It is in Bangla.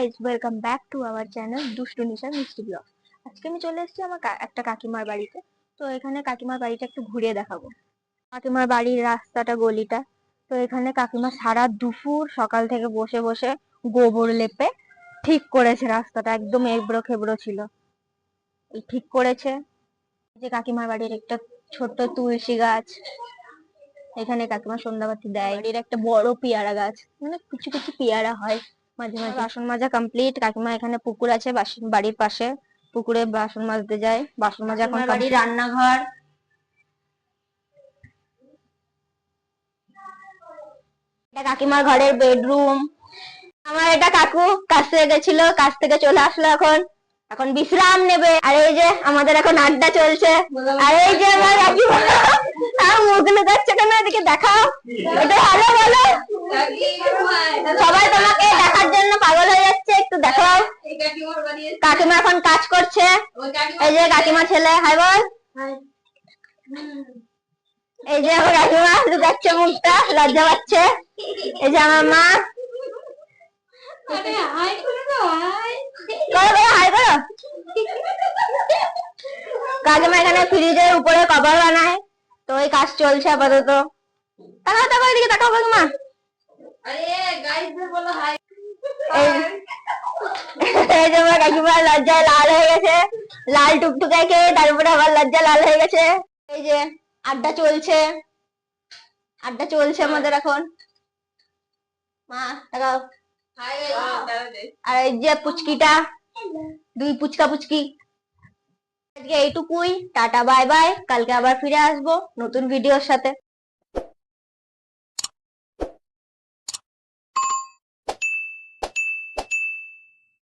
Guys welcome back to our channel দুষ্টু নিশা মিষ্টি ব্লগ আজকে আমি চলে এসেছি আমার একটা কাকিমার বাড়িতে। তো এখানে কাকিমার বাড়িটা একটু ঘুরিয়ে দেখাবো। কাকিমার বাড়ির রাস্তাটা, গলিটা। তো এখানে কাকিমা সারা দুপুর সকাল থেকে বসে বসে গোবর লেপে ঠিক করেছে রাস্তাটা, একদম এবড়ো খেবড়ো ছিল। ঠিক করেছে। যে কাকিমার বাড়ির একটা ছোট্ট তুলসী গাছ। এখানে কাকিমা সন্ধ্যাবাতি দেয়। বাড়ির একটা বড় পেয়ারা গাছ। মানে কিছু কিছু পেয়ারা হয়। মাঝে মাঝে। বাসন মাজা কমপ্লিট কাকিমা এখানে পুকুর আছে বাড়ির পাশে। পুকুরে বাসন মাজতে যায়। বাসন মাজা এখন বাড়ির রান্নাঘর। এটা কাকিমার ঘরের বেডরুম আমার এটা কাকু কাজ থেকে গেছিল কাজ থেকে চলে আসলো এখন। এখন বিশ্রাম নেবে। আর এই যে আমাদের এখন আড্ডা চলছে। আর এই যে আমার কাকিমা আর মুখ লুকাচ্ছে কেন? এদিকে দেখাও। এটা ভালো বলো কাকিমা এখন কাজ করছে। এই যে কাকিমা ছেলে হাই বল। এই যে আমার কাকিমা লুকাচ্ছে মুখটা লজ্জা পাচ্ছে। এই যে আমার মা। কাকিমা এখানে ফ্রিজের উপরে কভার বানায়। তো ওই কাজ চলছে আপাতত। তাকাও তাকাও এদিকে তাকাও কাকিমা। এই যে লজ্জায় লাল হয়ে গেছে। লাল টুকটুকাই খেয়ে তারপরে আবার লজ্জা লাল হয়ে গেছে। এই যে আড্ডা চলছে। আড্ডা চলছে আমাদের এখন। মা তাকাও আর এই যে পুচকিটা, দুই পুচকা পুচকি। আজকে এইটুকুই। Tata, bye bye. কালকে আবার ফিরে আসব নতুন ভিডিওর সাথে।